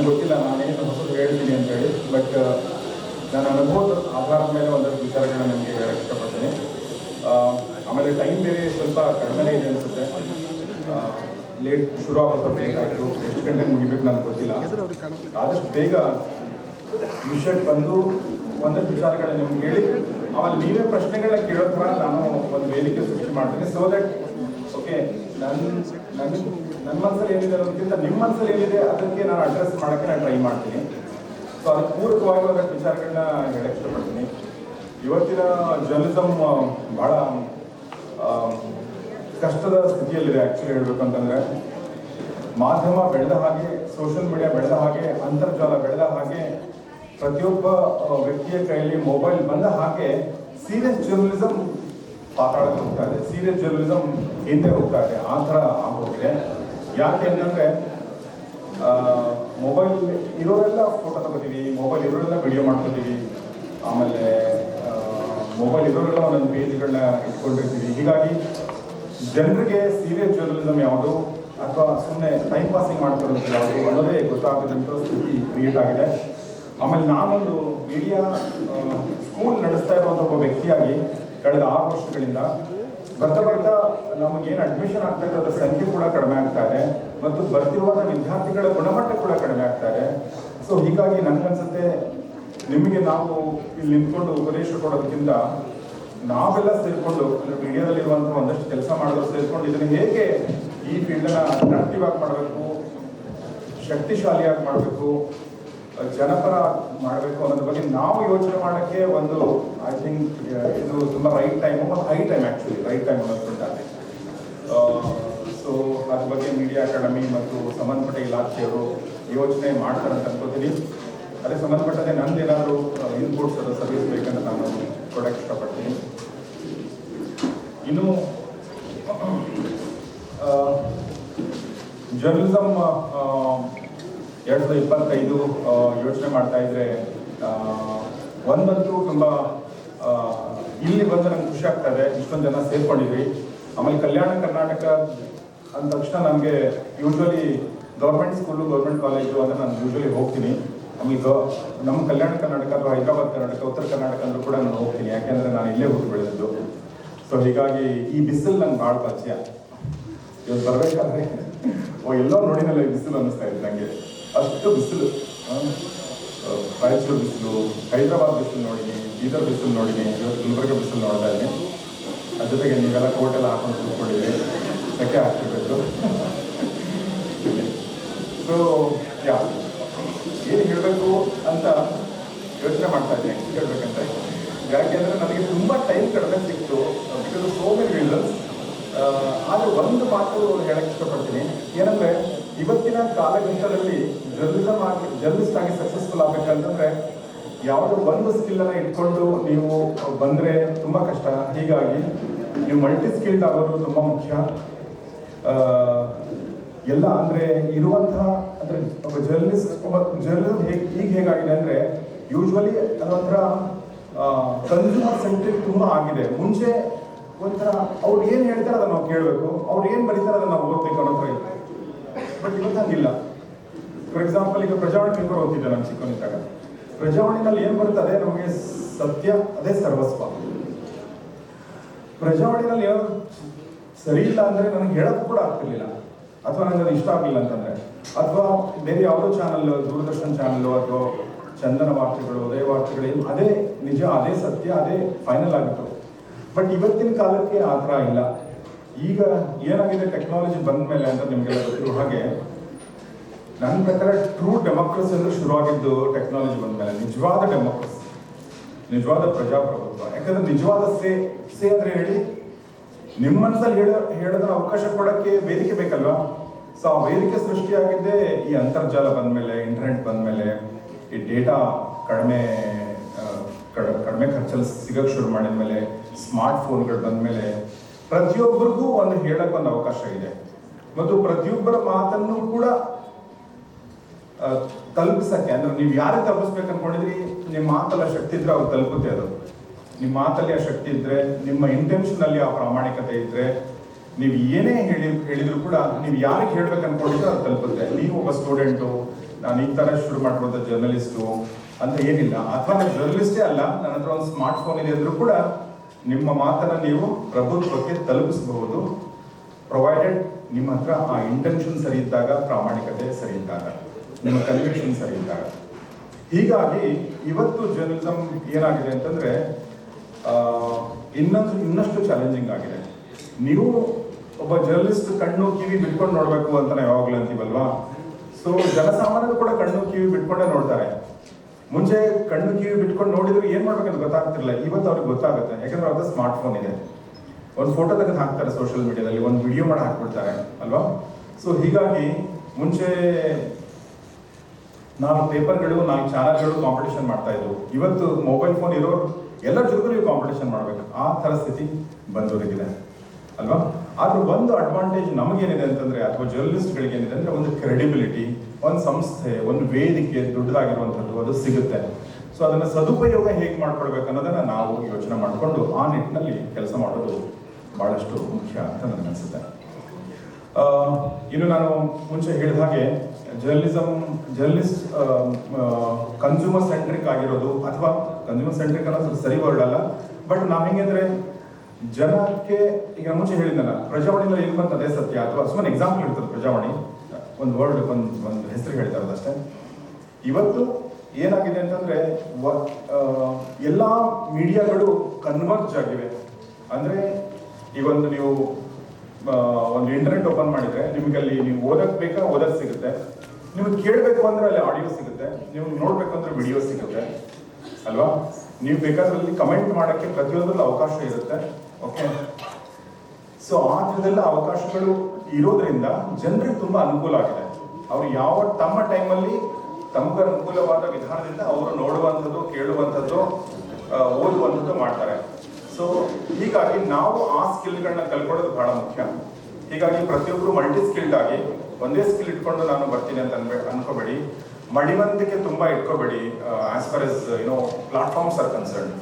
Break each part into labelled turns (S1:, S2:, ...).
S1: ನನಗೆ ಗೊತ್ತಿಲ್ಲ ನಾನೇನು ಹೊಸದು ಹೇಳ್ತೀನಿ ಅಂತ ಹೇಳಿ. ಬಟ್ ನನ್ನ ಅನುಭವದ ಆಧಾರದ ಮೇಲೆ ಒಂದಷ್ಟು ವಿಚಾರಗಳನ್ನ ನನಗೆ ಹೇಳಕ್ಕೆ ಇಷ್ಟಪಡ್ತೀನಿ ಆಮೇಲೆ ಟೈಮ್ ಬೇರೆ ಸ್ವಲ್ಪ ಕಡಿಮೆನೇ ಇದೆ ಅನಿಸುತ್ತೆ. ಲೇಟ್ ಶುರು ಆಗೋದು ಬೇಗ ಆಯಿತು. ಎಷ್ಟು ಗಂಟೆ ಮುಗಿಬೇಕು ನನಗೆ ಗೊತ್ತಿಲ್ಲ. ಆದಷ್ಟು ಬೇಗ ವಿಷಯಕ್ಕೆ ಬಂದು ಒಂದಷ್ಟು ವಿಚಾರಗಳನ್ನ ನಿಮ್ಗೆ ಹೇಳಿ, ಆಮೇಲೆ ನೀವೇ ಪ್ರಶ್ನೆಗಳನ್ನ ಕೇಳೋ ಥರ ನಾನು ಒಂದು ವೇದಿಕೆ ಸೃಷ್ಟಿ ಮಾಡ್ತೀನಿ. ಸೊ ದಟ್ ಓಕೆ ನನ್ನ ನನ್ನ ನನ್ನ ಮನಸ್ಸಲ್ಲಿ ಏನಿದೆ ಅನ್ನೋದಕ್ಕಿಂತ ನಿಮ್ಮ ಮನಸ್ಸಲ್ಲಿ ಏನಿದೆ ಅದಕ್ಕೆ ನಾನು ಅಡ್ರೆಸ್ ಮಾಡೋಕ್ಕೆ ನಾನು ಟ್ರೈ ಮಾಡ್ತೀನಿ. ಸೊ ಅದಕ್ಕೆ ಪೂರಕವಾಗಿ ಒಂದಷ್ಟು ವಿಚಾರಗಳನ್ನ ಹೇಳಕ್ಕೆ ಇಷ್ಟಪಡ್ತೀನಿ. ಇವತ್ತಿನ ಜರ್ನಲಿಸಮ್ ಭಾಳ ಕಷ್ಟದ ಸ್ಥಿತಿಯಲ್ಲಿದೆ ಆ್ಯಕ್ಚುಲಿ ಹೇಳಬೇಕು ಅಂತಂದರೆ ಮಾಧ್ಯಮ ಬೆಳೆದ ಹಾಗೆ ಸೋಷಿಯಲ್ ಮೀಡಿಯಾ ಬೆಳೆದ ಹಾಗೆ, ಅಂತರ್ಜಾಲ ಬೆಳೆದ ಹಾಗೆ, ಪ್ರತಿಯೊಬ್ಬ ವ್ಯಕ್ತಿಯ ಕೈಯಲ್ಲಿ ಮೊಬೈಲ್ ಬಂದ ಹಾಗೆ ಸೀರಿಯಸ್ ಜರ್ನಲಿಸಮ್ ಪಾತಾಡಕ್ಕೆ ಹೋಗ್ತಾ ಇದೆ. ಸೀರಿಯಸ್ ಜರ್ನಲಿಸಮ್ ಹಿಂದೆ ಹೋಗ್ತಾ ಇದೆ. ಆ ಥರ ಆಗೋಗಿದೆ ಯಾಕೆ ಅಂತಂದರೆ ಮೊಬೈಲ್ ಇರೋರೆಲ್ಲ ಫೋಟೋ ತಗೋತೀವಿ ಮೊಬೈಲ್ ಇರೋರೆಲ್ಲ ವಿಡಿಯೋ ಮಾಡ್ಕೋತೀವಿ. ಆಮೇಲೆ ಮೊಬೈಲ್ ಇರೋರೆಲ್ಲ ಒಂದೊಂದು ಪೇಜ್ಗಳನ್ನ ಇಟ್ಕೊಂಡಿರ್ತೀವಿ. ಹೀಗಾಗಿ ಜನರಿಗೆ ಸೀರಿಯಸ್ ಜರ್ನಲಿಸಮ್ ಯಾವುದು ಅಥವಾ ಸುಮ್ಮನೆ ಟೈಮ್ ಪಾಸಿಂಗ್ ಮಾಡ್ಕೊಳ್ಳೋದು ಯಾವುದು ಅನ್ನೋದೇ ಗೊತ್ತಾಗದಂಥ ಸ್ಥಿತಿ ಕ್ರಿಯೇಟ್ ಆಗಿದೆ. ಆಮೇಲೆ ನಾನೊಂದು ಮೀಡಿಯಾ ಸ್ಕೂಲ್ ನಡೆಸ್ತಾ ಇರುವಂಥ ಒಬ್ಬ ವ್ಯಕ್ತಿಯಾಗಿ, ಕಳೆದ ಆರು ವರ್ಷಗಳಿಂದ ಬರ್ತಾ ಬರ್ತಾ ನಮಗೇನು ಅಡ್ಮಿಷನ್ ಆಗ್ತಾ ಅದರ ಸಂಖ್ಯೆ ಕೂಡ ಕಡಿಮೆ ಆಗ್ತಾ ಮತ್ತು ಬರ್ತಿರುವಂಥ ವಿದ್ಯಾರ್ಥಿಗಳ ಗುಣಮಟ್ಟ ಕೂಡ ಕಡಿಮೆ ಆಗ್ತಾ ಇದೆ. ಸೊ ಹೀಗಾಗಿ ನನಗನ್ಸುತ್ತೆ ನಿಮಗೆ ನಾವು ಇಲ್ಲಿ ನಿಂತ್ಕೊಂಡು ಉಪದೇಶ ಕೊಡೋದಕ್ಕಿಂತ ನಾವೆಲ್ಲ ಸೇರಿಕೊಂಡು ಅಂದರೆ ಮೀಡಿಯಾದಲ್ಲಿರುವಂಥ ಒಂದಷ್ಟು ಕೆಲಸ ಮಾಡೋದು ಸೇರಿಕೊಂಡು ಇದನ್ನು ಹೇಗೆ ಈ ಫೀಲ್ಡನ್ನು ಅಟ್ರಾಕ್ಟಿವ್ ಆಗಿ ಮಾಡಬೇಕು, ಶಕ್ತಿಶಾಲಿಯಾಗಿ ಮಾಡಬೇಕು ಜನಪರ ಮಾಡಬೇಕು ಅನ್ನೋದ್ರ ಬಗ್ಗೆ ನಾವು ಯೋಚನೆ ಮಾಡೋಕ್ಕೆ ಒಂದು ಐ ಥಿಂಕ್ ಇದು ತುಂಬ ರೈಟ್ ಟೈಮು ಮತ್ತು high time actually right time ಅಂತ ಸೊ ಅದ್ರ ಬಗ್ಗೆ ಮೀಡಿಯಾ ಅಕಾಡೆಮಿ ಮತ್ತು ಸಂಬಂಧಪಟ್ಟ ಇಲಾಖೆಯವರು ಯೋಚನೆ ಮಾಡ್ತಾರೆ ಅಂತ ಅನ್ಕೋತೀನಿ. ಅದೇ ಸಂಬಂಧಪಟ್ಟಂತೆ ನಂದೇನಾದರೂ ಇನ್ಪುಟ್ಸ್ ಅದು ಸರ್ವಿಸ್ ಬೇಕಂತ ನಾನು ಕೊಡೋಕ್ಕೆ ಇಷ್ಟಪಡ್ತೀನಿ. ಇನ್ನು ಜರ್ನಲಿಸಮ್ ಎರಡು ಸಾವಿರದ ಇಪ್ಪತ್ತೈದು ಯೋಚನೆ ಮಾಡ್ತಾ ಇದ್ರೆ ಒಂದಂತೂ ತುಂಬ ಇಲ್ಲಿ ಬಂದು ನಂಗೆ ಖುಷಿ ಆಗ್ತಾ ಇದೆ. ಇಷ್ಟೊಂದು ಜನ ಸೇರ್ಕೊಂಡಿದ್ವಿ. ಆಮೇಲೆ ಕಲ್ಯಾಣ ಕರ್ನಾಟಕ ಅಂದ ತಕ್ಷಣ ನನಗೆ usually government school government college ಅಂತ ನಾನು ಯೂಶ್ವಲಿ ಹೋಗ್ತೀನಿ. ಆಮೇಲೆ ನಮ್ಮ ಕಲ್ಯಾಣ ಕರ್ನಾಟಕ ಅಥವಾ ಹೈದರಾಬಾದ್ ಕರ್ನಾಟಕ, ಉತ್ತರ ಕರ್ನಾಟಕ ಅಂದ್ರೂ ಕೂಡ ನಾನು ಹೋಗ್ತೀನಿ. ಯಾಕೆಂದರೆ ನಾನು ಇಲ್ಲೇ ಹುಟ್ಟು ಬೆಳೆದಿದ್ದು ಸೊ ಹೀಗಾಗಿ ಈ ಬಿಸಿಲು ನಂಗೆ ಭಾಳ ಪರಿಚಯ. ಇವತ್ತು ಬರ್ಬೇಕಾದ್ರೆ, ಓ, ಎಲ್ಲೋ ನೋಡಿನಲ್ಲ ಈ ಬಿಸಿಲು ಅನ್ನಿಸ್ತಾ ಇದೆ ನನಗೆ ಅಷ್ಟು ಬಿಸಿಲು. ರಾಯಚೂರು ಬಿಸಿಲು, ಹೈದರಾಬಾದ್ ಬಿಸಿಲು ನೋಡಿದ್ದೀನಿ ಬೀದರ್ ಬಿಸಿಲು ನೋಡಿದ್ದೀನಿ ಇವತ್ತು ಗುಲ್ಬರ್ಗ ಬಿಸಿಲು ನೋಡ್ತಾ ಇದ್ದೀನಿ. ಅದ್ರ ಜೊತೆಗೆ ನೀವೆಲ್ಲ ಕೋಟ್ ಎಲ್ಲ ಹಾಕೊಂಡು ಕೂತ್ಕೊಂಡಿದ್ದೀರಿ. ಸೆಕೆ ಹಾಕ್ತಿರ್ಬೇಕು ಸೊ ಯಾ, ಏನು ಹೇಳಬೇಕು ಅಂತ ಯೋಚನೆ ಮಾಡ್ತಾ ಇದ್ದೀನಿ ಎಷ್ಟು ಹೇಳ್ಬೇಕಂತ ಯಾಕೆಂದ್ರೆ ನನಗೆ ತುಂಬ ಟೈಮ್ ಕಡಿಮೆ ಸಿಕ್ತು ಬಿಕಾಸ್ ಸೋ ಮೆನಿ ರೀಸನ್ಸ್ ಆದರೆ ಒಂದು ಮಾತು ಹೇಳಕ್ಕೆ ಇಷ್ಟಪಡ್ತೀನಿ ಏನಂದ್ರೆ ಇವತ್ತಿನ ಕಾಲಘಟ್ಟದಲ್ಲಿ ಜರ್ನಲಿಸಮ್ ಆಗಿ ಜರ್ನಲಿಸ್ಟ್ ಆಗಿ ಸಕ್ಸಸ್ಫುಲ್ ಆಗ್ಬೇಕಂತಂದ್ರೆ ಯಾವುದೋ ಒಂದು ಸ್ಕಿಲ್ಲನ್ನು ಇಟ್ಕೊಂಡು ನೀವು ಬಂದರೆ ತುಂಬ ಕಷ್ಟ. ಹೀಗಾಗಿ ನೀವು ಮಲ್ಟಿ ಸ್ಕಿಲ್ಡ್ ಆಗೋದು ತುಂಬ ಮುಖ್ಯ. ಎಲ್ಲ ಅಂದ್ರೆ ಇರುವಂತಹ ಅಂದ್ರೆ ಒಬ್ಬ ಜರ್ನಲಿಸ್ಟ್ ಒಬ್ಬ ಜರ್ನಲ್ ಹೇಗೆ, ಈಗ ಹೇಗಾಗಿದೆ ಅಂದ್ರೆ ಯೂಶ್ವಲಿ ಅದೊಂಥರ ಕನ್ಸ್ಯೂಮರ್ ಸೆಂಟ್ರಿಕ್ ತುಂಬಾ ಆಗಿದೆ. ಮುಂಚೆ ಒಂಥರ ಅವ್ರು ಏನ್ ಹೇಳ್ತಾರೆ ಅದನ್ನ ನಾವು ಕೇಳಬೇಕು. ಅವ್ರು ಏನ್ ಬರೀತಾರೆ ಅದನ್ನ ನಾವು ಓದ್ಬೇಕು ಅನ್ನೋ ಥರ ಬಟ್ ಇವತ್ತು ಹಂಗಿಲ್ಲ. ಫಾರ್ ಎಕ್ಸಾಂಪಲ್ ಈಗ ಪ್ರಜಾವಾಣಿ ಪೇಪರ್ ಓದ್ತಿದ್ದೆ ನಾನು ಚಿಕ್ಕವನಿದ್ದಾಗ. ಪ್ರಜಾವಾಣಿನಲ್ಲಿ ಏನ್ ಬರುತ್ತೆ ಅದೇ ನಮಗೆ ಸತ್ಯ, ಅದೇ ಸರ್ವಸ್ವ. ಪ್ರಜಾವಾಣಿನಲ್ಲಿ ಏನೋ ಸರಿ ಇಲ್ಲ ಅಂದ್ರೆ ನನಗೆ ಹೇಳೋದು ಕೂಡ ಆಗ್ತಿರ್ಲಿಲ್ಲ. ಅಥವಾ ನನಗೆ ಅದು ಇಷ್ಟ ಆಗಲಿಲ್ಲ ಅಂತಂದ್ರೆ. ಅಥವಾ ಬೇರೆ ಯಾವುದೋ ಚಾನಲ್ ದೂರದರ್ಶನ್ ಚಾನಲ್ ಅಥವಾ ಚಂದನ ವಾರ್ತೆಗಳು, ಉದಯ ವಾರ್ತೆಗಳು ಅದೇ ನಿಜ, ಅದೇ ಸತ್ಯ, ಅದೇ ಫೈನಲ್ ಆಗಿತ್ತು ಬಟ್ ಇವತ್ತಿನ ಕಾಲಕ್ಕೆ ಆ ಥರ ಇಲ್ಲ. ಈಗ ಏನಾಗಿದೆ ಟೆಕ್ನಾಲಜಿ ಬಂದ ಮೇಲೆ ಅಂತ ನಿಮಗೆಲ್ಲ ಗೊತ್ತಿರೋ ಹಾಗೆ ನನ್ನ ಪ್ರಕಾರ ಟ್ರೂ ಡೆಮೋಕ್ರಸಿ ಅಂದ್ರೆ ಶುರುವಾಗಿದ್ದು ಟೆಕ್ನಾಲಜಿ ಬಂದ ಮೇಲೆ, ನಿಜವಾದ ಡೆಮೋಕ್ರಸಿ ನಿಜವಾದ ಪ್ರಜಾಪ್ರಭುತ್ವ. ಯಾಕಂದ್ರೆ ನಿಜವಾದ ಸೇ ಸೇ ಅಂದ್ರೆ ಹೇಳಿ ನಿಮ್ಮ ಹೇಳ ಹೇಳೋದ್ರ ಅವಕಾಶ ಕೊಡಕ್ಕೆ ವೇದಿಕೆ ಬೇಕಲ್ವಾ? ಸೊ ಆ ವೇದಿಕೆ ಸೃಷ್ಟಿಯಾಗಿದ್ದೇ ಈ ಅಂತರ್ಜಾಲ ಬಂದ್ಮೇಲೆ ಇಂಟರ್ನೆಟ್ ಬಂದ್ಮೇಲೆ ಈ ಡೇಟಾ ಕಡಿಮೆ ಕಡಿಮೆ ಖರ್ಚಲ್ಲಿ ಸಿಗಕ್ಕೆ ಶುರು ಮಾಡಿದ ಮೇಲೆ ಸ್ಮಾರ್ಟ್ ಫೋನ್ಗಳು ಬಂದ್ಮೇಲೆ ಪ್ರತಿಯೊಬ್ಬರಿಗೂ ಒಂದು ಹೇಳಕ್ ಒಂದು ಅವಕಾಶ ಇದೆ. ಮತ್ತು ಪ್ರತಿಯೊಬ್ಬರ ಮಾತನ್ನು ಕೂಡ ತಲುಪಿಸಕ್ಕೆ, ಅಂದ್ರೆ ನೀವು ಯಾರಿಗೆ ತಲುಪಿಸ್ಬೇಕು ಅನ್ಕೊಂಡಿದ್ರಿ? ನಿಮ್ಮ ಮಾತಲ್ಲ ಶಕ್ತಿ ಇದ್ರೆ ಅವ್ರು ತಲುಪುತ್ತೆ ಅದು. ನಿಮ್ಮ ಮಾತಲ್ಲಿ ಆ ಶಕ್ತಿ ಇದ್ರೆ, ನಿಮ್ಮ ಇಂಟೆನ್ಷನ್ ಅಲ್ಲಿ ಆ ಪ್ರಾಮಾಣಿಕತೆ ಇದ್ರೆ, ನೀವು ಏನೇ ಹೇಳಿ, ಹೇಳಿದ್ರು ಕೂಡ ನೀವು ಯಾರಿಗೆ ಹೇಳ್ಬೇಕು ಅನ್ಕೊಂಡಿದ್ರೆ ಅದು ತಲುಪುತ್ತೆ. ನೀವು ಒಬ್ಬ ಸ್ಟೂಡೆಂಟು ನಾನು ಈ ಥರ ಶುರು ಮಾಡಿರುವಂತ ಜರ್ನಲಿಸ್ಟು ಅಂತ ಏನಿಲ್ಲ. ಅಥವಾ ನಾನು ಜರ್ನಲಿಸ್ಟೇ ಅಲ್ಲ, ನನ್ನ ಹತ್ರ ಒಂದು ಸ್ಮಾರ್ಟ್ ಫೋನ್ ಇದೆ ಅಂದ್ರೂ ಕೂಡ ನಿಮ್ಮ ಮಾತನ್ನ ನೀವು ಪ್ರಭುತ್ವಕ್ಕೆ ತಲುಪಿಸಬಹುದು. ಪ್ರೊವೈಡೆಡ್ ನಿಮ್ಮ ಹತ್ರ ಆ ಇಂಟೆನ್ಷನ್ ಸರಿ ಇದ್ದಾಗ, ಪ್ರಾಮಾಣಿಕತೆ ಸರಿ ಇದ್ದಾಗ. ನಿಮ್ಮ ಕನ್ವಿಕ್ಷನ್ ಸರಿ ಇದ್ದಾಗ ಹೀಗಾಗಿ ಇವತ್ತು ಜರ್ನಲಿಸಮ್ ಏನಾಗಿದೆ ಅಂತಂದ್ರೆ ಇನ್ನೊಂದು, ಇನ್ನಷ್ಟು ಚಾಲೆಂಜಿಂಗ್ ಆಗಿದೆ. ನೀವು ಒಬ್ಬ ಜರ್ನಲಿಸ್ಟ್ ಕಣ್ಣು, ಕಿವಿ ಬಿಟ್ಕೊಂಡು ನೋಡ್ಬೇಕು ಅಂತ ನಾವು ಯಾವಾಗಲೂ ಅಂತೀವಲ್ವಾ? ಸೊ ಜನಸಾಮಾನ್ಯರು ಕೂಡ ಕಣ್ಣು, ಕಿವಿ ಬಿಟ್ಕೊಂಡೇ ನೋಡ್ತಾರೆ. ಮುಂಚೆ ಕಣ್ಣು, ಕಿವಿ ಬಿಟ್ಕೊಂಡು ನೋಡಿದ್ರೆ ಏನ್ ಮಾಡ್ಬೇಕಂತ ಗೊತ್ತಾಗ್ತಿರ್ಲಿಲ್ಲ. ಇವತ್ತು ಅವ್ರಿಗೆ ಗೊತ್ತಾಗುತ್ತೆ. ಯಾಕಂದ್ರೆ ಅವ್ರದ್ದು ಸ್ಮಾರ್ಟ್ ಫೋನ್ ಇದೆ. ಒಂದು ಫೋಟೋ ತೆಗೆದು ಹಾಕ್ತಾರೆ ಸೋಷಿಯಲ್ ಮೀಡಿಯಾದಲ್ಲಿ ಒಂದು ವಿಡಿಯೋ ಮಾಡಿ ಹಾಕ್ಬಿಡ್ತಾರೆ, ಅಲ್ವಾ? ಸೊ ಹೀಗಾಗಿ ಮುಂಚೆ ನಾಲ್ಕು ಪೇಪರ್ಗಳು ನಾಲ್ಕು ಚಾನಲ್ಗಳು ಕಾಂಪಿಟೇಷನ್ ಮಾಡ್ತಾ ಇದ್ವು. ಇವತ್ತು ಮೊಬೈಲ್ ಫೋನ್ ಇರೋ ಎಲ್ಲರ ಜೊತೆ ನೀವು ಕಾಂಪಿಟೇಷನ್ ಮಾಡ್ಬೇಕು. ಆ ಥರ ಸ್ಥಿತಿ ಬಂದವರಿಗಿದೆ ಅಲ್ವಾ? ಆದ್ರೆ ಒಂದು ಅಡ್ವಾಂಟೇಜ್ ನಮಗೇನಿದೆ ಅಂತಂದ್ರೆ, ಅಥವಾ ಜರ್ನಲಿಸ್ಟ್ಗಳಿಗೆ ಏನಿದೆ ಅಂದ್ರೆ, ಒಂದು ಕ್ರೆಡಿಬಿಲಿಟಿ ಒಂದು ಸಂಸ್ಥೆ, ಒಂದು ವೇದಿಕೆ ದೊಡ್ಡದಾಗಿರುವಂಥದ್ದು ಅದು ಸಿಗುತ್ತೆ. ಸೊ ಅದನ್ನ ಸದುಪಯೋಗ ಹೇಗೆ ಮಾಡ್ಕೊಳ್ಬೇಕು ಅನ್ನೋದನ್ನ ನಾವು ಯೋಚನೆ ಮಾಡಿಕೊಂಡು ಆ ನಿಟ್ಟಿನಲ್ಲಿ ಕೆಲಸ ಮಾಡೋದು ಬಹಳಷ್ಟು ಮುಖ್ಯ ಅಂತ ನನಗನ್ಸುತ್ತೆ. ಇನ್ನು ನಾನು ಮುಂಚೆ ಹೇಳಿದ ಹಾಗೆ ಜರ್ನಲಿಸಮ್ ಜರ್ನಲಿಸ್ಟ್ ಕನ್ಸ್ಯೂಮರ್ ಸೆಂಟ್ರಿಕ್ ಆಗಿರೋದು ಅಥವಾ ಕನ್ಸ್ಯೂಮರ್ ಸೆಂಟ್ರಿಕ್ ಸ್ವಲ್ಪ ಸರಿ ವರ್ಡ್ ಬಟ್ ನಾವು ಹೆಂಗಂದ್ರೆ ಜನಕ್ಕೆ, ಈಗ ಮುಂಚೆ ಹೇಳಿದ್ನಲ್ಲ ಪ್ರಜಾವಾಣಿನಲ್ಲಿ ಏನು ಬಂತು ಅದೇ ಸತ್ಯ? ಅಥವಾ ಸುಮ್ಮನೆ ಎಕ್ಸಾಂಪಲ್ ಇರ್ತದೆ ಪ್ರಜಾವಾಣಿ. ಒಂದು ವರ್ಡ್ ಒಂದು ಒಂದು ಹೆಸರು ಹೇಳ್ತಾ ಇರೋದಷ್ಟೇ ಇವತ್ತು ಏನಾಗಿದೆ ಅಂತಂದ್ರೆ ಎಲ್ಲಾ ಮೀಡಿಯಾಗಳು ಕನ್ವರ್ಜ್ ಆಗಿವೆ. ಅಂದ್ರೆ ಈ ಒಂದು ನೀವು ಒಂದು ಇಂಟರ್ನೆಟ್ ಓಪನ್ ಮಾಡಿದ್ರೆ ನಿಮ್ಗೆ ಅಲ್ಲಿ ನೀವು ಓದಕ್ ಬೇಕಾ, ಓದಕ್ ಸಿಗುತ್ತೆ. ನಿಮ್ಗೆ ಕೇಳಬೇಕು ಅಂದ್ರೆ ಅಲ್ಲಿ ಆಡಿಯೋ ಸಿಗುತ್ತೆ. ನೀವು ನೋಡ್ಬೇಕು ಅಂದ್ರೆ ವಿಡಿಯೋ ಸಿಗುತ್ತೆ. ಅಲ್ವಾ? ನೀವು ಬೇಕಾದ್ರೆ ಅಲ್ಲಿ ಕಮೆಂಟ್ ಮಾಡಕ್ಕೆ ಪ್ರತಿಯೊಂದರಲ್ಲೂ ಅವಕಾಶ ಇರುತ್ತೆ. ಓಕೆ ಸೊ ಆ ಥರದೆಲ್ಲ ಅವಕಾಶಗಳು ಇರೋದ್ರಿಂದ ಜನರಿಗೆ ತುಂಬಾ ಅನುಕೂಲ ಆಗಿದೆ. ಅವ್ರು ಯಾವ, ತಮ್ಮ ಟೈಮಲ್ಲಿ ತಮಗೆ ಅನುಕೂಲವಾದ ವಿಧಾನದಿಂದ ಅವರು ನೋಡುವಂಥದ್ದು, ಕೇಳುವಂಥದ್ದು ಓದುವಂಥದ್ದು ಮಾಡ್ತಾರೆ. ಸೊ ಹೀಗಾಗಿ ನಾವು ಆ ಸ್ಕಿಲ್ಗಳನ್ನ ಕಲ್ಕೊಳ್ಳೋದು ಬಹಳ ಮುಖ್ಯ. ಹೀಗಾಗಿ ಪ್ರತಿಯೊಬ್ಬರು ಮಲ್ಟಿ ಸ್ಕಿಲ್ಡ್ ಆಗಿ ಒಂದೇ ಸ್ಕಿಲ್ ಇಟ್ಕೊಂಡು ನಾನು ಬರ್ತೀನಿ ಅಂತ ಅನ್ಬೇ, ಅನ್ಕೋಬೇಡಿ. ಮಡಿವಂತಿಕೆ ತುಂಬಾ ಇಟ್ಕೋಬೇಡಿ as far as you know platforms are concern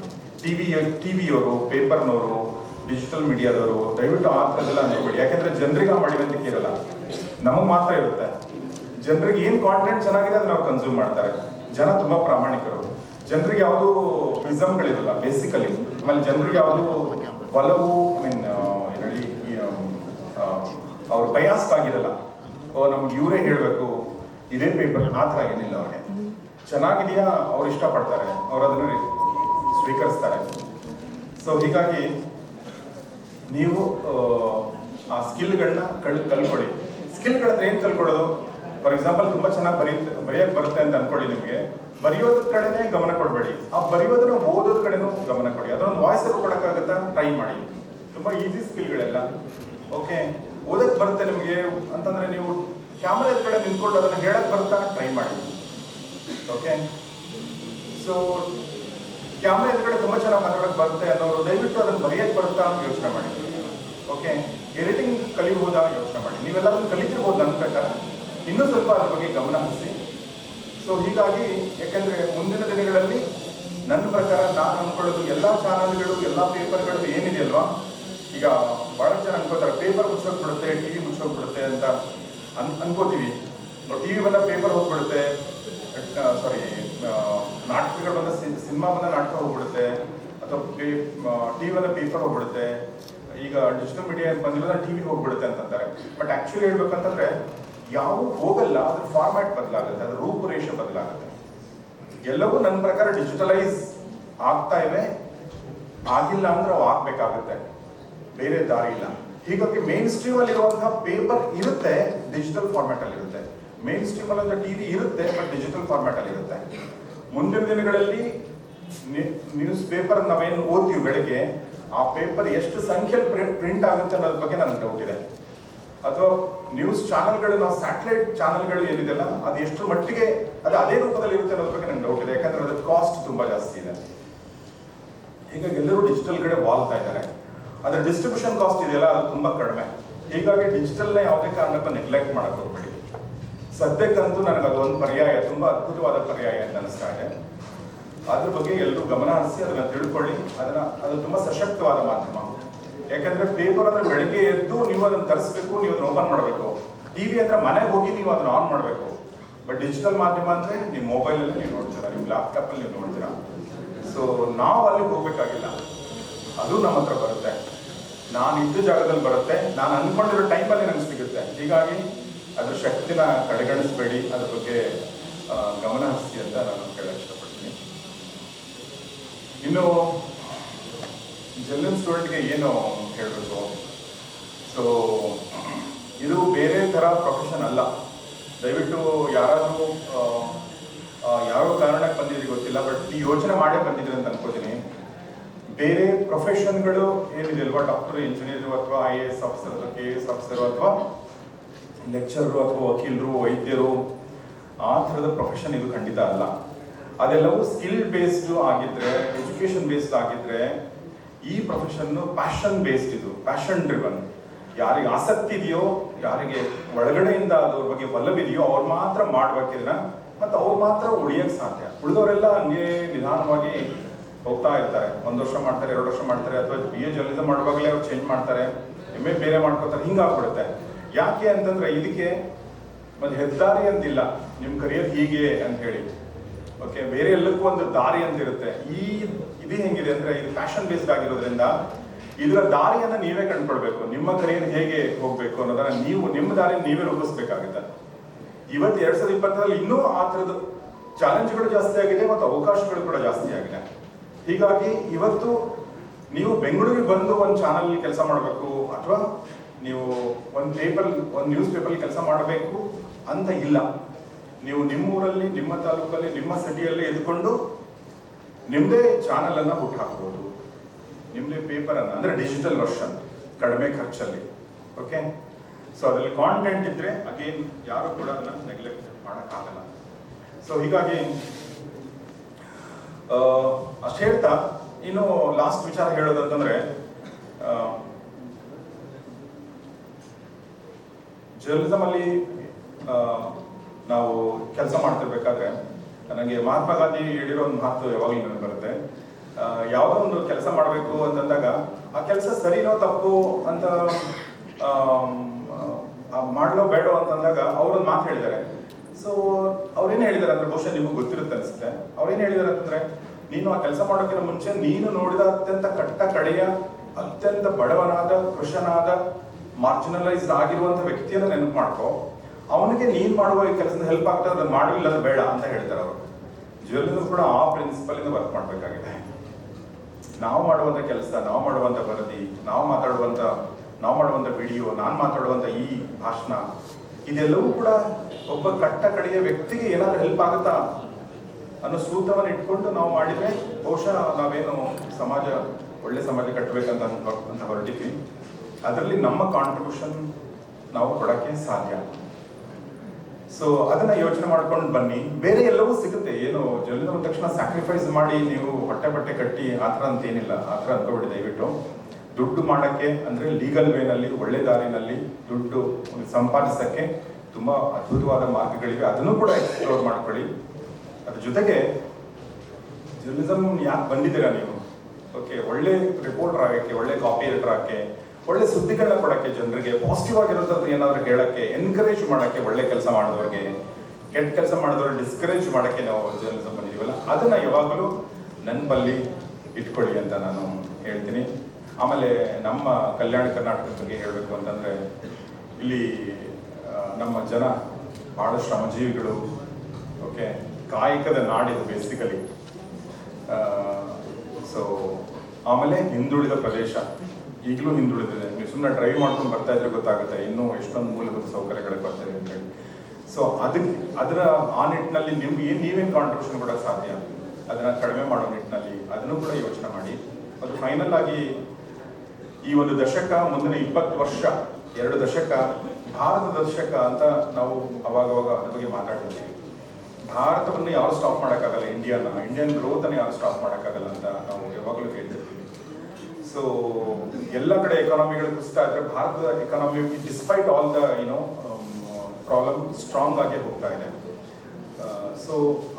S1: TV ಟಿವಿಯವರು ಪೇಪರ್ನವರು ಡಿಜಿಟಲ್ ಮೀಡಿಯಾದವರು ದಯವಿಟ್ಟು ಆ ಥರದ್ದೆಲ್ಲ ಅನ್ಕೋಬೇಡಿ. ಯಾಕೆಂದ್ರೆ ಜನರಿಗೆ ಆ ಮಡಿವಂತಿಕೆ ಇರಲ್ಲ. ನಮಗೆ ಮಾತ್ರ ಇರುತ್ತೆ. ಜನರಿಗೆ ಏನು ಕಾಂಟೆಂಟ್ ಚೆನ್ನಾಗಿದೆ ಅದನ್ನ ನಾವು ಕನ್ಸ್ಯೂಮ್ ಮಾಡ್ತಾರೆ. ಜನ ತುಂಬಾ ಪ್ರಾಮಾಣಿಕರು. ಜನರಿಗೆ ಯಾವುದು ವಿಸಮ್ಗಳಿರಲ್ಲ ಬೇಸಿಕಲಿ ಆಮೇಲೆ ಜನರಿಗೆ ಯಾವುದು ಒಲವು ಐ ಮೀನ್ ಹೇಳಿ ಅವ್ರು ಬಯಾಸ್ಟ್ ಆಗಿರಲ್ಲ ಓ ನಮ್ಗೆ ಇವರೇ ಹೇಳಬೇಕು ಇದೇ ಪೇಪರ್ ಆ ಥರ ಏನಿಲ್ಲ ಅವ್ರಿಗೆ. ಚೆನ್ನಾಗಿದೆಯಾ? ಅವ್ರು ಇಷ್ಟಪಡ್ತಾರೆ. ಅವ್ರು ಅದನ್ನು ಸ್ವೀಕರಿಸ್ತಾರೆ. ಸೊ ಹೀಗಾಗಿ ನೀವು ಆ, ಸ್ಕಿಲ್ಗಳನ್ನ ಕಳ್ ಕಲ್ಕೊಳ್ಳಿ ಸ್ಕಿಲ್ಗಳನ್ನ ಏನು ಕಲ್ಕೊಳ್ಳೋದು ಫಾರ್ ಎಕ್ಸಾಂಪಲ್ ತುಂಬಾ ಚೆನ್ನಾಗಿ ಬರೀ ಬರೆಯಕ್ ಬರುತ್ತೆ ಅಂತ ಅನ್ಕೊಳ್ಳಿ ನಿಮಗೆ. ಬರೆಯೋದ್ರ ಕಡೆನೇ ಗಮನ ಕೊಡಬೇಡಿ. ಆ ಬರೆಯೋದನ್ನ ಓದೋದ್ ಕಡೆನೂ ಗಮನ ಕೊಡಿ. ಅದೊಂದು ವಾಯ್ಸ್ ಕೊಡಕ್ಕಾಗತ್ತಾ ಟ್ರೈ ಮಾಡಿ. ತುಂಬಾ ಈಸಿ ಸ್ಕಿಲ್ಗಳೆಲ್ಲ ಓಕೆ ಓದಕ್ ಬರುತ್ತೆ ನಿಮಗೆ ಅಂತಂದ್ರೆ ನೀವು ಕ್ಯಾಮ್ರಾ ಕಡೆ ನಿಂತ್ಕೊಂಡು ಅದನ್ನ ಹೇಳಕ್ ಬರ್ತಾ ಟ್ರೈ ಮಾಡಿ. ಓಕೆ ಸೊ ಕ್ಯಾಮ್ರಾ ಎದುರುಗಡೆ ತುಂಬಾ ಚೆನ್ನಾಗಿ ಮಾತಾಡಕ್ ಬರುತ್ತೆ ಅನ್ನೋರು ದಯವಿಟ್ಟು ಅದನ್ನ ಬರೆಯಕ್ ಬರುತ್ತಾ ಅಂತ ಯೋಚನೆ ಮಾಡಿ. ಓಕೆ ಎಡಿಟಿಂಗ್ ಕಲಿಬಹುದಾ ಯೋಚನೆ ಮಾಡಿ. ನೀವೆಲ್ಲ ಅದನ್ನ ಕಲಿತಿರ್ಬೋದು ನನ್ನ ಪ್ರಕಾರ. ಇನ್ನೂ ಸ್ವಲ್ಪ ಅದ್ರ ಬಗ್ಗೆ ಗಮನ ಸೊ ಹೀಗಾಗಿ ಯಾಕೆಂದರೆ ಮುಂದಿನ ದಿನಗಳಲ್ಲಿ ನನ್ನ ಪ್ರಕಾರ ನಾನು ಅಂದ್ಕೊಳ್ಳೋದು ಎಲ್ಲಾ ಚಾನಲ್ಗಳು, ಎಲ್ಲಾ ಪೇಪರ್ಗಳು ಏನಿದೆಯಲ್ವಾ ಈಗ ಬಹಳ ಜನ ಅನ್ಕೋತಾರೆ ಪೇಪರ್ ಮುಚ್ಚೋಗ್ಬಿಡುತ್ತೆ ಟಿವಿ ಮುಚ್ಚೋಗ್ಬಿಡುತ್ತೆ ಅಂತ ಅನ್, ಅನ್ಕೋತೀವಿ. ಟಿವಿ ಬಂದ ಪೇಪರ್ ಹೋಗ್ಬಿಡುತ್ತೆ ಸಾರಿ ನಾಟಕಗಳು ಬಂದ ಸಿನಿಮಾ ಬಂದ ನಾಟಕ ಹೋಗ್ಬಿಡುತ್ತೆ, ಅಥವಾ ಟಿವಿ ಬಂದ ಪೇಪರ್ ಹೋಗ್ಬಿಡುತ್ತೆ. ಈಗ ಡಿಜಿಟಲ್ ಮೀಡಿಯಾ ಟಿ ಟಿವಿ ಹೋಗ್ಬಿಡುತ್ತೆ ಅಂತಂತಾರೆ. ಬಟ್ ಆಕ್ಚುಲಿ ಹೇಳ್ಬೇಕಂತಂದ್ರೆ ಯಾವ ಹೋಗಲ್ಲ, ಅದ್ರ ಫಾರ್ಮ್ಯಾಟ್ ಬದಲಾಗುತ್ತೆ, ಅದ್ರ ರೂಪುರೇಷೆ ಬದಲಾಗುತ್ತೆ. ಎಲ್ಲವೂ ನನ್ನ ಪ್ರಕಾರ ಡಿಜಿಟಲೈಸ್ ಆಗ್ತಾ ಇವೆ. ಆಗಿಲ್ಲ ಅಂದ್ರೆ ಅವು ಆಗ್ಬೇಕಾಗುತ್ತೆ. ಬೇರೆ ದಾರಿ ಇಲ್ಲ. ಹೀಗಾಗಿ ಮೇನ್ ಸ್ಟ್ರೀಮ್ ಅಲ್ಲಿ ಇರುವಂತಹ ಪೇಪರ್ ಇರುತ್ತೆ ಡಿಜಿಟಲ್ ಫಾರ್ಮ್ಯಾಟ್ ಅಲ್ಲಿ ಇರುತ್ತೆ. ಮೇನ್ ಸ್ಟ್ರೀಮ್ ಅಲ್ಲಿ ಟಿವಿ ಇರುತ್ತೆ ಬಟ್ ಡಿಜಿಟಲ್ ಫಾರ್ಮ್ಯಾಟ್ ಅಲ್ಲಿ ಇರುತ್ತೆ. ಮುಂದಿನ ದಿನಗಳಲ್ಲಿ ನ್ಯೂಸ್ ಪೇಪರ್ ನಾವೇನು ಓದ್ತೀವಿ ಬೆಳಿಗ್ಗೆ, ಆ ಪೇಪರ್ ಎಷ್ಟು ಸಂಖ್ಯೆಯಲ್ಲಿ ಪ್ರಿಂಟ್ ಆಗುತ್ತೆ ಅನ್ನೋದ್ರ ಬಗ್ಗೆ ನನಗೆ ಡೌಟ್ ಇದೆ. ಅಥವಾ ನ್ಯೂಸ್ ಚಾನೆಲ್ಗಳು ನಾವು ಸ್ಯಾಟಲೈಟ್ ಚಾನೆಲ್ಗಳು ಏನಿದೆಲ್ಲ ಅದು ಎಷ್ಟು ಮಟ್ಟಿಗೆ, ಅದು ಅದೇ ರೂಪದಲ್ಲಿ ಇರುತ್ತೆ ಅನ್ನೋದ್ರ ಬಗ್ಗೆ ನಂಗೆ ಡೌಟ್ ಇದೆ. ಯಾಕಂದ್ರೆ ಅದ್ರ ಕಾಸ್ಟ್ ತುಂಬಾ ಜಾಸ್ತಿ ಇದೆ. ಹೀಗಾಗಿ ಎಲ್ಲರೂ ಡಿಜಿಟಲ್ ಕಡೆ ವಾಲ್ತಾ ಇದ್ದಾರೆ. ಅದರ ಡಿಸ್ಟ್ರಿಬ್ಯೂಷನ್ ಕಾಸ್ಟ್ ಇದೆಯಲ್ಲ, ಅದು ತುಂಬಾ ಕಡಿಮೆ. ಹೀಗಾಗಿ ಡಿಜಿಟಲ್ನ ಯಾವುದೇ ಕಾರಣಕ್ಕೂ ನೆಗ್ಲೆಕ್ಟ್ ಮಾಡಕ್ ಹೋಗ್ಬೇಡಿ. ಸದ್ಯಕ್ಕಂತೂ ನನಗೆ ಅದೊಂದು ಪರ್ಯಾಯ, ತುಂಬಾ ಅದ್ಭುತವಾದ ಪರ್ಯಾಯ ಅಂತ ಅನಿಸ್ತಾ ಇದೆ. ಅದ್ರ ಬಗ್ಗೆ ಎಲ್ಲರೂ ಗಮನ ಹರಿಸಿ ಅದನ್ನ ತಿಳ್ಕೊಳ್ಳಿ. ಅದನ್ನ, ಅದು ತುಂಬಾ ಸಶಕ್ತವಾದ ಮಾಧ್ಯಮ. ಯಾಕಂದ್ರೆ ಪೇಪರ್ ಅಂದ್ರೆ ಬೆಳಗ್ಗೆ ಎದ್ದು ನೀವು ಅದನ್ನ ತರಿಸ್ಬೇಕು, ನೀವು ಅದನ್ನ ಓಪನ್ ಮಾಡಬೇಕು. ಟಿವಿ ಅಂದ್ರೆ ಮನೆಗೆ ಹೋಗಿ ನೀವು ಅದನ್ನ ಆನ್ ಮಾಡಬೇಕು. ಬಟ್ ಡಿಜಿಟಲ್ ಮಾಧ್ಯಮ ಅಂದ್ರೆ ನೀವು ಮೊಬೈಲಲ್ಲಿ ನೀವು ನೋಡ್ತೀರಾ ನಿಮ್ಮ ಲ್ಯಾಪ್ಟಾಪಲ್ಲಿ ನೀವು ನೋಡ್ತೀರಾ. ಸೊ ನಾವು ಅಲ್ಲಿಗೆ ಹೋಗ್ಬೇಕಾಗಿಲ್ಲ. ಅದು ನಮ್ಮ ಹತ್ರ ಬರುತ್ತೆ. ನಾನು ಇದ್ದ ಜಾಗದಲ್ಲಿ ಬರುತ್ತೆ. ನಾನು ಅನ್ಕೊಂಡಿರೋ ಟೈಮಲ್ಲಿ ನನಗೆ ಸಿಗುತ್ತೆ. ಹೀಗಾಗಿ ಅದ್ರ ಶಕ್ತಿನ ಕಡೆಗಣಿಸಬೇಡಿ. ಅದ್ರ ಬಗ್ಗೆ ಗಮನ ಹರಿಸಿ ಅಂತ ನಾನು ಕೇಳಕ್ಕೆ ಇಷ್ಟಪಡ್ತೀನಿ. ಇನ್ನು ಜರ್ನಲ್ ಸ್ಟೂಡೆಂಟ್ಗೆ ಏನು ಹೇಳಬೇಕು ಸೊ ಇದು ಬೇರೆ ಥರ ಪ್ರೊಫೆಷನ್ ಅಲ್ಲ. ದಯವಿಟ್ಟು ಯಾರಾದರೂ ಯಾವ ಕಾರಣಕ್ಕೆ ಬಂದಿದ್ದೀರಿ ಗೊತ್ತಿಲ್ಲ ಬಟ್ ಈ ಯೋಚನೆ ಮಾಡೇ ಬಂದಿದ್ದೀರಿ ಅಂತ ಅನ್ಕೋತೀನಿ. ಬೇರೆ ಪ್ರೊಫೆಷನ್ಗಳು ಏನಿದೆ ಅಲ್ವಾ ಡಾಕ್ಟರ್ ಇಂಜಿನಿಯರ್ ಅಥವಾ ಐ ಎ ಎಸ್ ಆಫೀಸರ್ ಅಥವಾ ಕೆ ಎ ಎಸ್ ಆಫೀಸರ್ ಅಥವಾ ಲೆಕ್ಚರರು ಅಥವಾ ವಕೀಲರು, ವೈದ್ಯರು, ಆ ಥರದ ಪ್ರೊಫೆಷನ್ ಇದು ಖಂಡಿತ ಅಲ್ಲ. ಅದೆಲ್ಲವೂ ಸ್ಕಿಲ್ ಬೇಸ್ಡ್ ಆಗಿದ್ರೆ ಎಜುಕೇಶನ್ ಬೇಸ್ಡ್ ಆಗಿದ್ರೆ ಈ ಪ್ರೊಫೆಷನ್ನು ಪ್ಯಾಷನ್ ಬೇಸ್ಡ್ ಇದು ಪ್ಯಾಷನ್ ಡ್ರಿವನ್ ಯಾರಿಗೆ ಆಸಕ್ತಿ ಇದೆಯೋ, ಯಾರಿಗೆ ಒಳಗಡೆಯಿಂದ ಅದ್ರ ಬಗ್ಗೆ ಒಲವಿದೆಯೋ ಅವ್ರು ಮಾತ್ರ ಮಾಡ್ಬೇಕಿದ್ರೆ ಮತ್ತೆ ಅವ್ರು ಮಾತ್ರ ಉಳಿಯೋಕ್ಕೆ ಸಾಧ್ಯ. ಉಳಿದವರೆಲ್ಲ ಹಂಗೆ ನಿಧಾನವಾಗಿ ಹೋಗ್ತಾ ಇರ್ತಾರೆ. ಒಂದು ವರ್ಷ ಮಾಡ್ತಾರೆ, ಎರಡು ವರ್ಷ ಮಾಡ್ತಾರೆ, ಅಥವಾ ಬಿ ಎ ಜರ್ನಲಿಸಮ್ ಮಾಡುವಾಗಲೇ ಅವ್ರು ಚೇಂಜ್ ಮಾಡ್ತಾರೆ ಎಂ ಎ ಬೇರೆ ಮಾಡ್ಕೋತಾರೆ ಹಿಂಗಾಗ್ಬಿಡುತ್ತೆ ಯಾಕೆ ಅಂತಂದ್ರೆ ಇದಕ್ಕೆ ಒಂದು ಹೆದ್ದಾರಿ ಅಂತಿಲ್ಲ ನಿಮ್ಮ ಕರಿಯರ್ ಹೀಗೆ ಅಂತ ಹೇಳಿ. ಓಕೆ ಬೇರೆ ಎಲ್ಲಕ್ಕೂ ಒಂದು ದಾರಿ ಅಂತ ಇರುತ್ತೆ. ಈ ಇದು ಹೆಂಗಿದೆ ಅಂದ್ರೆ ಇದು ಫ್ಯಾಷನ್ ಬೇಸ್ಡ್ ಆಗಿರೋದ್ರಿಂದ ಇದರ ದಾರಿಯನ್ನ ನೀವೇ ಕಂಡ್ಕೊಳ್ಬೇಕು. ನಿಮ್ಮ ಕರಿಯರ್ ಹೇಗೆ ಹೋಗ್ಬೇಕು ಅನ್ನೋದನ್ನ ನೀವು, ನಿಮ್ಮ ದಾರಿ ನೀವೇ ರೂಪಿಸ್ಬೇಕಾಗುತ್ತೆ. ಇವತ್ತು ಎರಡ್ ಸಾವಿರದ ಇಪ್ಪತ್ತರಲ್ಲಿ ಇನ್ನೂ ಆ ಥರದ ಚಾಲೆಂಜ್ಗಳು ಜಾಸ್ತಿ ಆಗಿದೆ ಮತ್ತು ಅವಕಾಶಗಳು ಕೂಡ ಜಾಸ್ತಿ ಆಗಿದೆ. ಹೀಗಾಗಿ ಇವತ್ತು ನೀವು ಬೆಂಗಳೂರಿಗೆ ಬಂದು ಒಂದು ಚಾನಲ್ ಕೆಲಸ ಮಾಡಬೇಕು ಅಥವಾ ನೀವು ಒಂದು ಪೇಪರ್ ಒಂದು ನ್ಯೂಸ್ ಪೇಪರ್ ಕೆಲಸ ಮಾಡಬೇಕು ಅಂತ ಇಲ್ಲ. ನೀವು ನಿಮ್ಮೂರಲ್ಲಿ ನಿಮ್ಮ ತಾಲೂಕಲ್ಲಿ ನಿಮ್ಮ ಸಿಟಿಯಲ್ಲಿ ಎದ್ಕೊಂಡು ನಿಮ್ಮದೇ ಚಾನಲ್ ಅನ್ನ ಹುಟ್ಟು ಹಾಕ್ಬೋದು. ನಿಮ್ಮದೇ ಪೇಪರ್ ಅನ್ನ ಅಂದ್ರೆ ಡಿಜಿಟಲ್ ವರ್ಷನ್ ಕಡಿಮೆ ಖರ್ಚಲ್ಲಿ. ಓಕೆ ಸೊ ಅದರಲ್ಲಿ ಕಾಂಟೆಂಟ್ ಇದ್ರೆ ಅಗೇನ್ ಯಾರು ಕೂಡ ಅದನ್ನ ನೆಗ್ಲೆಕ್ಟ್ ಮಾಡೋಕ್ಕಾಗಲ್ಲ. ಸೊ ಹೀಗಾಗಿ ಅಷ್ಟು ಹೇಳ್ತಾ ಇನ್ನು ಲಾಸ್ಟ್ ವಿಚಾರ ಹೇಳೋದಂತಂದ್ರೆ ಜರ್ನಲಿಸಮ್ ಅಲ್ಲಿ ಆ, ನಾವು ಕೆಲಸ ಮಾಡ್ತಿರ್ಬೇಕಾದ್ರೆ ನನಗೆ ಮಹಾತ್ಮ ಗಾಂಧಿ ಹೇಳಿರೋ ಒಂದು ಮಾತು ಯಾವಾಗಲೂ ನನಗೆ ಬರುತ್ತೆ. ಯಾವುದೋ ಒಂದು ಕೆಲಸ ಮಾಡಬೇಕು ಅಂತಂದಾಗ ಆ ಕೆಲಸ ಸರಿನೋ ತಪ್ಪು ಅಂತ ಮಾಡಲೋ ಬೇಡೋ ಅಂತಂದಾಗ ಅವರೊಂದು ಮಾತು ಹೇಳಿದ್ದಾರೆ. ಸೊ ಅವ್ರೇನು ಹೇಳಿದಾರೆ ಅಂದ್ರೆ ಬಹುಶಃ ನಿಮಗೆ ಗೊತ್ತಿರುತ್ತೆ ಅನ್ಸುತ್ತೆ. ಅವ್ರೇನು ಹೇಳಿದ್ದಾರೆ ಅಂತಂದ್ರೆ ನೀನು ಆ ಕೆಲಸ ಮಾಡೋಕ್ಕಿಂತ ಮುಂಚೆ ನೀನು ನೋಡಿದ ಅತ್ಯಂತ ಕಟ್ಟ ಕಡೆಯ, ಅತ್ಯಂತ ಬಡವನಾದ ಕೃಷನಾದ ಮಾರ್ಜಿನಲೈಸ್ಡ್ ಆಗಿರುವಂತ ವ್ಯಕ್ತಿಯನ್ನು ನೆನಪು ಮಾಡ್ಕೋ. ಅವನಿಗೆ ನೀನ್ ಮಾಡುವ ಈ ಕೆಲಸದ ಹೆಲ್ಪ್ ಆಗ್ತದೆ ಅದನ್ನ ಮಾಡಲಿಲ್ಲ ಅದು ಬೇಡ ಅಂತ ಹೇಳ್ತಾರೆ ಅವರು. ಜರ್ನಲಿಸಮ್ ಕೂಡ ಆ ಪ್ರಿನ್ಸಿಪಲ್ ಇಂದ ವರ್ಕ್ ಮಾಡಬೇಕಾಗಿದೆ. ನಾವು ಮಾಡುವಂತ ಕೆಲಸ, ನಾವು ಮಾಡುವಂತ ವರದಿ, ನಾವು ಮಾತಾಡುವಂತ, ನಾವು ಮಾಡುವಂತ ವಿಡಿಯೋ ನಾನು ಮಾತಾಡುವಂತ ಈ ಭಾಷಣ, ಇದೆಲ್ಲವೂ ಕೂಡ ಒಬ್ಬ ಕಟ್ಟ ಕಡೆಯ ವ್ಯಕ್ತಿಗೆ ಏನಾದ್ರೂ ಹೆಲ್ಪ್ ಆಗುತ್ತಾ? ಅನ್ನೋ ಸೂತ್ರವನ್ನು ಇಟ್ಕೊಂಡು ನಾವು ಮಾಡಿದ್ರೆ ಬಹುಶಃ ನಾವೇನು ಸಮಾಜ, ಒಳ್ಳೆ ಸಮಾಜ ಕಟ್ಟಬೇಕಂತ ಅಂತ ಹೊರಟಿದ್ವಿ. ಅದರಲ್ಲಿ ನಮ್ಮ ಕಾಂಟ್ರಿಬ್ಯೂಷನ್ ನಾವು ಕೊಡಕ್ಕೆ ಸಾಧ್ಯ. ಸೊ ಅದನ್ನ ಯೋಚನೆ ಮಾಡ್ಕೊಂಡು ಬನ್ನಿ. ಬೇರೆ ಎಲ್ಲವೂ ಸಿಗುತ್ತೆ. ಏನು ಜಲ್ಲಿನ ತಕ್ಷಣ ಸ್ಯಾಕ್ರಿಫೈಸ್ ಮಾಡಿ ನೀವು ಹೊಟ್ಟೆ ಬಟ್ಟೆ ಕಟ್ಟಿ ಆ ಥರ ಅಂತ ಏನಿಲ್ಲ. ಆ ಥರ ದಯವಿಟ್ಟು. ದುಡ್ಡು ಮಾಡಕ್ಕೆ ಅಂದ್ರೆ ಲೀಗಲ್ ವೇನಲ್ಲಿ ಒಳ್ಳೆ ದಾರಿನಲ್ಲಿ ದುಡ್ಡು ಸಂಪಾದಿಸಕ್ಕೆ ತುಂಬಾ ಅದ್ಭುತವಾದ ಮಾರ್ಗಗಳಿವೆ. ಅದನ್ನು ಕೂಡ ಎಕ್ಸ್ಪ್ಲೋರ್ ಮಾಡ್ಕೊಳ್ಳಿ. ಅದ್ರ ಜೊತೆಗೆ ಜರ್ನಲಿಸಮ್ ಯಾಕೆ ಬಂದಿದ್ದೀರಾ ನೀವು? ಓಕೆ ಒಳ್ಳೆ ರಿಪೋರ್ಟರ್ ಆಗಕ್ಕೆ, ಒಳ್ಳೆ ಕಾಪಿ ರೈಟರ್ ಆಗಕ್ಕೆ ಒಳ್ಳೆ ಸುದ್ದಿಗಳನ್ನ ಕೊಡಕ್ಕೆ ಜನರಿಗೆ ಪಾಸಿಟಿವ್ ಆಗಿರೋದ್ರ ಏನಾದ್ರು ಹೇಳಕ್ಕೆ ಎನ್ಕರೇಜ್ ಮಾಡಕ್ಕೆ ಒಳ್ಳೆ ಕೆಲಸ ಮಾಡಿದವ್ರಿಗೆ, ಕೆಟ್ಟ ಕೆಲಸ ಮಾಡಿದವ್ರು ಡಿಸ್ಕರೇಜ್ ಮಾಡಕ್ಕೆ ನಾವು ಜರ್ನಲಿಸಮ್ ಬಂದಿದ್ದೀವಲ್ಲ, ಅದನ್ನ ಯಾವಾಗಲೂ ನೆನಪಲ್ಲಿ ಇಟ್ಕೊಳ್ಳಿ ಅಂತ ನಾನು ಹೇಳ್ತೀನಿ. ಆಮೇಲೆ ನಮ್ಮ ಕಲ್ಯಾಣ ಕರ್ನಾಟಕದ ಬಗ್ಗೆ ಹೇಳಬೇಕು ಅಂತಂದ್ರೆ, ಇಲ್ಲಿ ನಮ್ಮ ಜನ ಬಹಳ ಶ್ರಮಜೀವಿಗಳು, ಓಕೆ, ಕಾಯಕದ ನಾಡಿದು ಬೇಸಿಕಲಿ ಸೊ ಆಮೇಲೆ ಹಿಂದುಳಿದ ಪ್ರದೇಶ. ಈಗಲೂ ಹಿಂದುಳಿದಿದೆ. ನೀವು ಸುಮ್ಮನೆ ಡ್ರೈವ್ ಮಾಡ್ಕೊಂಡು ಬರ್ತಾ ಇದ್ರೆ ಗೊತ್ತಾಗುತ್ತೆ ಇನ್ನೂ ಎಷ್ಟೊಂದು ಮೂಲಭೂತ ಸೌಕರ್ಯಗಳು ಬರ್ತಾರೆ ಅಂತ ಹೇಳಿ. ಸೊ ಅದಕ್ಕೆ, ಅದರ, ಆ ನಿಟ್ಟಿನಲ್ಲಿ ನಿಮ್ಗೆ ಏನು ನೀವೇನು ಕಾಂಟ್ರಿಬ್ಯೂಷನ್ ಕೊಡೋಕೆ ಸಾಧ್ಯ? ಅದನ್ನು ಕಡಿಮೆ ಮಾಡೋ ನಿಟ್ಟಿನಲ್ಲಿ ಅದನ್ನು ಕೂಡ ಯೋಚನೆ ಮಾಡಿ. ಅದು ಫೈನಲ್ ಆಗಿ ಈ ಒಂದು ದಶಕ, ಮುಂದಿನ ಇಪ್ಪತ್ತು ವರ್ಷ, ಎರಡು ದಶಕ ಭಾರತ ದಶಕ ಅಂತ ನಾವು ಅವಾಗವಾಗ ಅದ್ರ ಬಗ್ಗೆ ಮಾತಾಡ್ತಿದ್ದೀವಿ ಭಾರತವನ್ನು ಯಾರು ಸ್ಟಾಪ್ ಮಾಡೋಕ್ಕಾಗಲ್ಲ? ಇಂಡಿಯಾನ ಇಂಡಿಯನ್ ಗ್ರೋತ್ ಅನ್ನು ಯಾರು ಸ್ಟಾಪ್ ಮಾಡೋಕ್ಕಾಗಲ್ಲ ಅಂತ ನಾವು ಯಾವಾಗಲೂ ಹೇಳ್ತಿರ್ತೀವಿ ಸೊ ಎಲ್ಲ ಕಡೆ ಎಕಾನಮಿಗಳು ಕುಸಿತಾ ಇದ್ರೆ ಭಾರತದ ಎಕಾನಮಿ ಡಿಸ್ಪೈಟ್ ಆಲ್ ದ ಏನೋ ಪ್ರಾಬ್ಲಮ್ ಸ್ಟ್ರಾಂಗ್ ಆಗಿ ಹೋಗ್ತಾ ಇದೆ. ಸೊ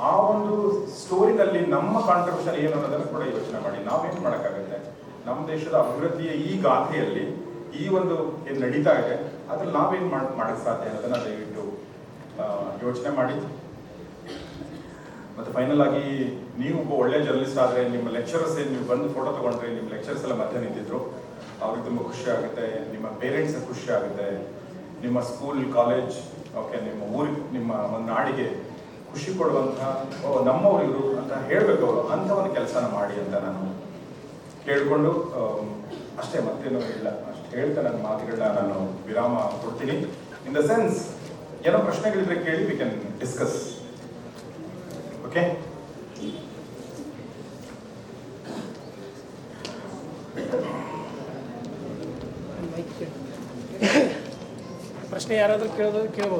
S1: ಆ ಒಂದು ಸ್ಟೋರಿನಲ್ಲಿ ನಮ್ಮ ಕಾಂಟ್ರಿಬ್ಯೂಷನ್ ಏನು ಅನ್ನೋದನ್ನು ಕೂಡ ಯೋಚನೆ ಮಾಡಿ. ನಾವೇನು ಮಾಡೋಕ್ಕಾಗುತ್ತೆ? ನಮ್ಮ ದೇಶದ ಅಭಿವೃದ್ಧಿಯ ಈ ಗಾಥೆಯಲ್ಲಿ ಈ ಒಂದು ಏನು ನಡೀತಾ ಇದೆ, ಅದ್ರಲ್ಲಿ ನಾವೇನು ಮಾಡಿ ಮಾಡಕ್ಕೆ ಸಾಧ್ಯ ಅನ್ನೋದನ್ನ ದಯವಿಟ್ಟು ಯೋಚನೆ ಮಾಡಿ. ಮತ್ತೆ ಫೈನಲ್ ಆಗಿ ನೀವು ಒಬ್ಬ ಒಳ್ಳೆ ಜರ್ನಲಿಸ್ಟ್ ಆದರೆ ನಿಮ್ಮ ಲೆಕ್ಚರರ್ಸ್ ಏನು ನೀವು ಬಂದು ಫೋಟೋ ತಗೊಂಡ್ರೆ ನಿಮ್ಮ ಲೆಕ್ಚರ್ಸ್ ಎಲ್ಲ ಮಧ್ಯ ನಿಂತಿದ್ರು, ಅವ್ರಿಗೆ ತುಂಬ ಖುಷಿ ಆಗುತ್ತೆ, ನಿಮ್ಮ ಪೇರೆಂಟ್ಸ್ ಖುಷಿ ಆಗುತ್ತೆ, ನಿಮ್ಮ ಸ್ಕೂಲ್ ಕಾಲೇಜ್ ಓಕೆ ನಿಮ್ಮ ಊರಿಗೆ ನಿಮ್ಮ ಒಂದು ನಾಡಿಗೆ ಖುಷಿ ಕೊಡುವಂತಹ, ಓ ಅಂತ ಹೇಳಬೇಕು ಅವರು ಅಂಥ ಒಂದು ಕೆಲಸನ ಮಾಡಿ ಅಂತ ನಾನು ಕೇಳಿಕೊಂಡು ಅಷ್ಟೇ, ಮತ್ತೇನೂ ಇಲ್ಲ. ಅಷ್ಟು ಹೇಳ್ತಾ ನನ್ನ ಮಾತುಗಳನ್ನ ನಾನು ವಿರಾಮ ಕೊಡ್ತೀನಿ. ಇನ್ ದ ಸೆನ್ಸ್ ಏನೋ ಪ್ರಶ್ನೆಗಳಿದ್ರೆ ಕೇಳಿ ವಿ ಕ್ಯಾನ್ ಡಿಸ್ಕಸ್ ಓಕೆ
S2: ಪ್ರಶ್ನೆ ಯಾರಾದರೂ ಕೇಳೋದು ಕೇಳ್ಬೋದು